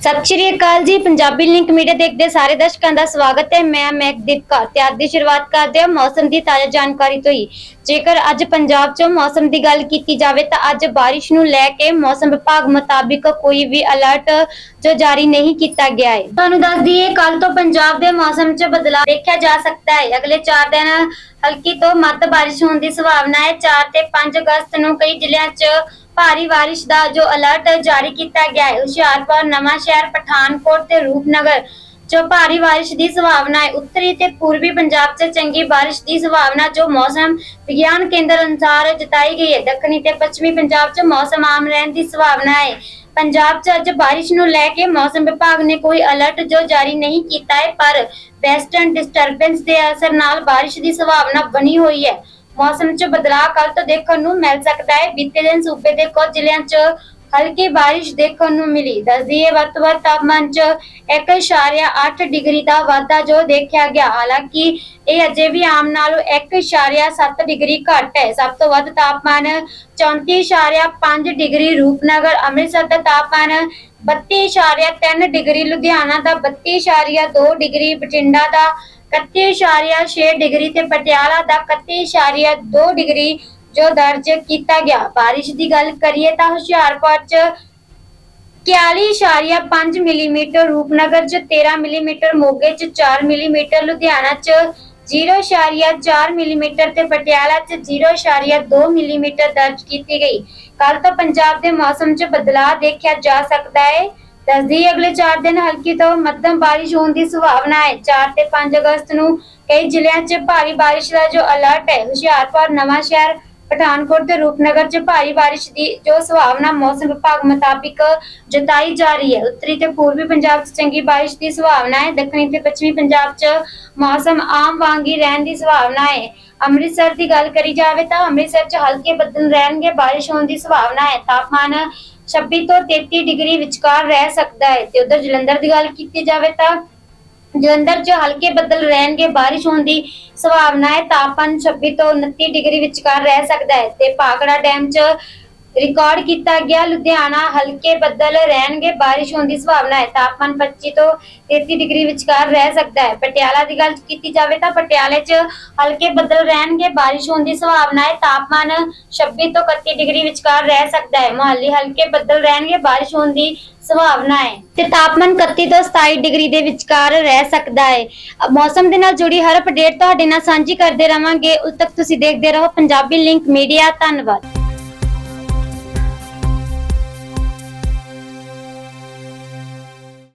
ਸਤਿ ਸ਼੍ਰੀ ਅਕਾਲ ਜੀ। Punjabi link media ਦੇਖਦੇ ਸਾਰੇ ਦਰਸ਼ਕਾਂ ਦਾ ਸਵਾਗਤ ਹੈ। ਮੈਂ ਮਹਿਕਦੀਪ ਕੌਰ ਤੇ ਅੱਜ ਦੀ ਸ਼ੁਰੂਆਤ ਕਰਦੇ ਹਾਂ ਮੌਸਮ ਦੀ ਤਾਜ਼ਾ ਜਾਣਕਾਰੀ ਤੋਂ ਹੀ। ਜੇਕਰ ਅੱਜ ਪੰਜਾਬ 'ਚ ਮੌਸਮ ਦੀ ਗੱਲ ਕੀਤੀ ਜਾਵੇ ਤਾਂ ਅੱਜ ਬਾਰਿਸ਼ ਨੂੰ ਲੈ ਕੇ ਮੌਸਮ ਵਿਭਾਗ ਮੁਤਾਬਿਕ ਕੋਈ ਵੀ ਅਲਰਟ ਜੋ ਜਾਰੀ ਨਹੀਂ ਕੀਤਾ ਗਿਆ ਹੈ। ਤੁਹਾਨੂੰ ਦੱਸ ਦਈਏ ਕੱਲ ਤੋਂ ਪੰਜਾਬ ਦੇ ਮੌਸਮ 'ਚ ਬਦਲਾਅ ਦੇਖਿਆ ਜਾ ਸਕਦਾ ਹੈ। ਅਗਲੇ 4 ਦਿਨ ਹਲਕੀ ਤੋਂ ਮੱਧ ਬਾਰਿਸ਼ ਹੋਣ ਦੀ ਸੰਭਾਵਨਾ ਹੈ। 4 ਤੇ 5 ਅਗਸਤ ਨੂੰ ਕਈ ਜ਼ਿਲ੍ਹਿਆਂ 'ਚ ਭਾਰੀ ਬਾਰਿਸ਼ ਦਾ ਜੋ ਅਲਰਟ ਜਾਰੀ ਕੀਤਾ ਗਿਆ ਹੈ, ਹੁਸ਼ਿਆਰਪੁਰ ਨਵਾਂ ਸ਼ਹਿਰ ਪਠਾਨਕੋਟ ਤੇ ਰੂਪਨਗਰ, ਜੋ ਭਾਰੀ ਬਾਰਿਸ਼ ਦੀ ਸੰਭਾਵਨਾ ਹੈ, ਉੱਤਰੀ ਤੇ ਪੂਰਬੀ ਪੰਜਾਬ 'ਚ ਚੰਗੀ ਬਾਰਿਸ਼ ਦੀ ਸੰਭਾਵਨਾ, ਜੋ ਮੌਸਮ ਵਿਗਿਆਨ ਕੇਂਦਰ ਅਨੁਸਾਰ ਜਤਾਈ ਗਈ ਹੈ। ਦੱਖਣੀ ਤੇ ਪੱਛਮੀ ਪੰਜਾਬ 'ਚ ਮੌਸਮ ਆਮ ਰਹਿਣ ਦੀ ਸੰਭਾਵਨਾ ਹੈ। ਪੰਜਾਬ 'ਚ ਅੱਜ ਬਾਰਿਸ਼ ਨੂੰ ਲੈ ਕੇ ਮੌਸਮ ਵਿਭਾਗ ਨੇ ਕੋਈ ਅਲਰਟ ਜੋ ਜਾਰੀ ਨਹੀਂ ਕੀਤਾ ਹੈ, ਪਰ ਵੈਸਟਰਨ ਡਿਸਟਰਬੈਂਸ ਦੇ ਅਸਰ ਨਾਲ ਬਾਰਿਸ਼ ਦੀ ਸੰਭਾਵਨਾ ਬਣੀ ਹੋਈ ਹੈ। ਮੌਸਮ 'ਚ ਬਦਲਾਅ ਕੱਲ ਤੋਂ ਦੇਖਣ ਨੂੰ ਮਿਲ ਸਕਦਾ ਹੈ। ਬੀਤੇ ਦਿਨ ਸੂਬੇ ਦੇ ਕੁਝ ਜ਼ਿਲ੍ਹਿਆਂ 'ਚ ਹਲਕੀ ਬਾਰਿਸ਼ ਦੇਖਣ ਨੂੰ ਮਿਲੀ। ਦੱਸਦੀ ਹੈ ਵੱਧ ਤੋਂ ਵੱਧ ਤਾਪਮਾਨ 'ਚ 1.8 ਡਿਗਰੀ ਦਾ ਵਾਧਾ ਜੋ ਦੇਖਿਆ ਗਿਆ। ਹਾਲਾਂਕਿ ਇਹ ਅਜੇ ਵੀ ਆਮ ਨਾਲੋਂ 1.7 ਡਿਗਰੀ ਘੱਟ ਹੈ। ਸਭ ਤੋਂ ਵੱਧ ਤਾਪਮਾਨ 34.5 ਡਿਗਰੀ ਰੂਪਨਗਰ, ਅੰਮ੍ਰਿਤਸਰ ਦਾ ਤਾਪਮਾਨ 32.3 ਡਿਗਰੀ, ਲੁਧਿਆਣਾ ਦਾ 32.2 ਡਿਗਰੀ, ਬਠਿੰਡਾ ਦਾ 31.6 ਡਿਗਰੀ ਤੇ ਪਟਿਆਲਾ ਦਾ 31.2 ਡਿਗਰੀ ਜੋ ਦਰਜ ਕੀਤਾ ਗਿਆ। ਬਾਰਿਸ਼ ਦੀ ਗੱਲ ਕਰੀਏ ਤਾਂ ਹੁਸ਼ਿਆਰਪੁਰ ਚ 41.5 ਮਿਲੀਮੀਟਰ, ਰੂਪਨਗਰ ਚ 13 ਮਿਲੀਮੀਟਰ, ਮੋਗੇ ਚ 4 ਮਿਲੀਮੀਟਰ, ਲੁਧਿਆਣਾ ਚ 0.4 ਮਿਲੀਮੀਟਰ ਤੇ ਪਟਿਆਲਾ ਚ 0.2 ਮਿਲੀਮੀਟਰ ਦਰਜ ਕੀਤੀ ਗਈ। ਕੱਲ ਤੋਂ ਪੰਜਾਬ ਦੇ ਮੌਸਮ 'ਚ ਬਦਲਾਅ ਦੇਖਿਆ ਜਾ ਸਕਦਾ ਹੈ ਦੱਸਦੀ ਅਗਲੇ 4 ਦਿਨ ਹਲਕੀ ਤੋਂ ਮੱਧਮ ਬਾਰਿਸ਼ ਹੋਣ ਦੀ ਸੰਭਾਵਨਾ ਹੈ 4 ਤੇ 5 ਅਗਸਤ ਨੂੰ ਕਈ ਜ਼ਿਲ੍ਹਿਆਂ 'ਚ ਭਾਰੀ ਬਾਰਿਸ਼ ਦਾ ਜੋ ਅਲਰਟ ਹੈ ਹੁਸ਼ਿਆਰਪੁਰ ਨਵਾਂ ਸ਼ਹਿਰ ਪਠਾਨਕੋਟ ਤੇ ਰੂਪਨਗਰ 'ਚ ਭਾਰੀ ਬਾਰਿਸ਼ ਦੀ ਜੋ ਸੰਭਾਵਨਾ ਮੌਸਮ ਵਿਭਾਗ ਮੁਤਾਬਿਕ ਜਤਾਈ ਜਾ ਰਹੀ ਹੈ। ਉੱਤਰੀ ਤੇ ਪੂਰਬੀ ਪੰਜਾਬ 'ਚ ਚੰਗੀ ਬਾਰਿਸ਼ ਦੀ ਸੰਭਾਵਨਾ ਹੈ। ਦੱਖਣੀ ਤੇ ਪੱਛਮੀ ਪੰਜਾਬ 'ਚ ਮੌਸਮ ਆਮ ਵਾਂਗ ਹੀ ਰਹਿਣ ਦੀ ਸੰਭਾਵਨਾ ਹੈ। ਅੰਮ੍ਰਿਤਸਰ ਦੀ ਗੱਲ ਕਰੀ ਜਾਵੇ ਤਾਂ ਅੰਮ੍ਰਿਤਸਰ 'ਚ ਹਲਕੇ ਬੱਦਲ ਰਹਿਣਗੇ। ਬਾਰਿਸ਼ ਹੋਣ ਦੀ ਸੰਭਾਵਨਾ ਹੈ। ਤਾਪਮਾਨ 26 ਤੋਂ 33 ਡਿਗਰੀ ਵਿਚਕਾਰ ਰਹਿ ਸਕਦਾ ਹੈ। ਤੇ ਉਧਰ ਜਲੰਧਰ ਦੀ ਗੱਲ ਕੀਤੀ ਜਾਵੇ ਤਾਂ ਜਲੰਧਰ 'ਚ ਹਲਕੇ ਬੱਦਲ ਰਹਿਣਗੇ, ਬਾਰਿਸ਼ ਹੋਣ ਦੀ ਸੰਭਾਵਨਾ ਹੈ, ਤਾਪਮਾਨ 26 ਤੋਂ 29 ਡਿਗਰੀ ਵਿਚਕਾਰ ਰਹਿ ਸਕਦਾ ਹੈ ਤੇ ਭਾਖੜਾ ਡੈਮ 'ਚ ਰਿਕਾਰਡ ਕੀਤਾ ਗਿਆ, ਲੁਧਿਆਣਾ ਹਲਕੇ ਬੱਦਲ ਰਹਿਣਗੇ, ਬਾਰਿਸ਼ ਹੋਣ ਦੀ ਸੰਭਾਵਨਾ ਹੈ। ਤਾਪਮਾਨ 25 ਤੋਂ 33 ਡਿਗਰੀ ਵਿਚਕਾਰ ਰਹਿ ਸਕਦਾ ਹੈ। ਪਟਿਆਲਾ ਦੀ ਗੱਲ ਕੀਤੀ ਜਾਵੇ ਤਾਂ ਪਟਿਆਲੇ 'ਚ ਹਲਕੇ ਬੱਦਲ ਰਹਿਣਗੇ, ਬਾਰਿਸ਼ ਹੋਣ ਦੀ ਸੰਭਾਵਨਾ ਹੈ। ਤਾਪਮਾਨ 26 ਤੋਂ 31 ਡਿਗਰੀ ਵਿਚਕਾਰ ਰਹਿ ਸਕਦਾ ਹੈ। ਮੁਹਾਲੀ ਹਲਕੇ ਬੱਦਲ ਰਹਿਣਗੇ, ਬਾਰਿਸ਼ ਹੋਣ ਦੀ ਸੰਭਾਵਨਾ ਹੈ। ਤੇ ਤਾਪਮਾਨ 31 ਤੋਂ 27 ਡਿਗਰੀ ਦੇ ਵਿਚਕਾਰ ਰਹਿ ਸਕਦਾ ਹੈ। ਮੌਸਮ ਦੇ ਨਾਲ ਜੁੜੀ ਹਰ ਅਪਡੇਟ ਤੁਹਾਡੇ ਨਾਲ ਸਾਂਝੀ ਕਰਦੇ ਰਵਾਂਗੇ। ਉਦ ਤੱਕ ਤੁਸੀਂ ਦੇਖਦੇ ਰਹੋ ਪੰਜਾਬੀ ਲਿੰਕ ਮੀਡੀਆ। ਧੰਨਵਾਦ।